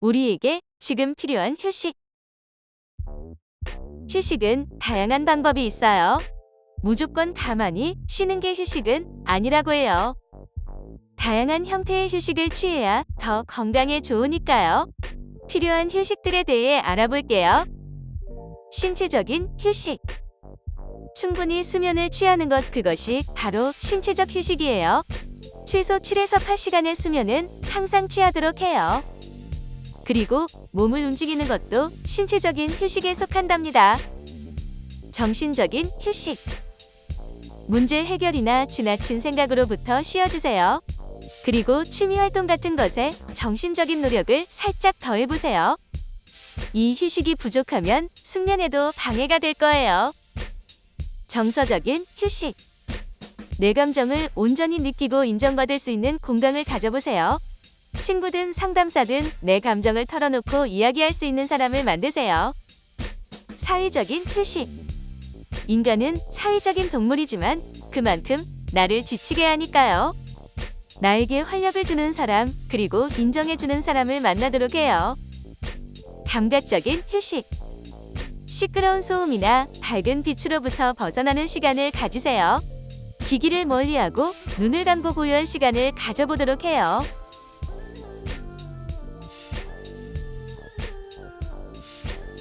우리에게 지금 필요한 휴식. 휴식은 다양한 방법이 있어요. 무조건 가만히 쉬는 게 휴식은 아니라고 해요. 다양한 형태의 휴식을 취해야 더 건강에 좋으니까요. 필요한 휴식들에 대해 알아볼게요. 신체적인 휴식. 충분히 수면을 취하는 것 그것이 바로 신체적 휴식이에요. 최소 7에서 8시간의 수면은 항상 취하도록 해요. 그리고 몸을 움직이는 것도 신체적인 휴식에 속한답니다. 정신적인 휴식. 문제 해결이나 지나친 생각으로부터 쉬어주세요. 그리고 취미 활동 같은 것에 정신적인 노력을 살짝 더해보세요. 이 휴식이 부족하면 숙면에도 방해가 될 거예요. 정서적인 휴식. 내 감정을 온전히 느끼고 인정받을 수 있는 공간을 가져보세요. 친구든 상담사든 내 감정을 털어놓고 이야기할 수 있는 사람을 만드세요. 사회적인 휴식. 인간은 사회적인 동물이지만 그만큼 나를 지치게 하니까요. 나에게 활력을 주는 사람, 그리고 인정해주는 사람을 만나도록 해요. 감각적인 휴식. 시끄러운 소음이나 밝은 빛으로부터 벗어나는 시간을 가지세요. 기기를 멀리하고 눈을 감고 고요한 시간을 가져보도록 해요.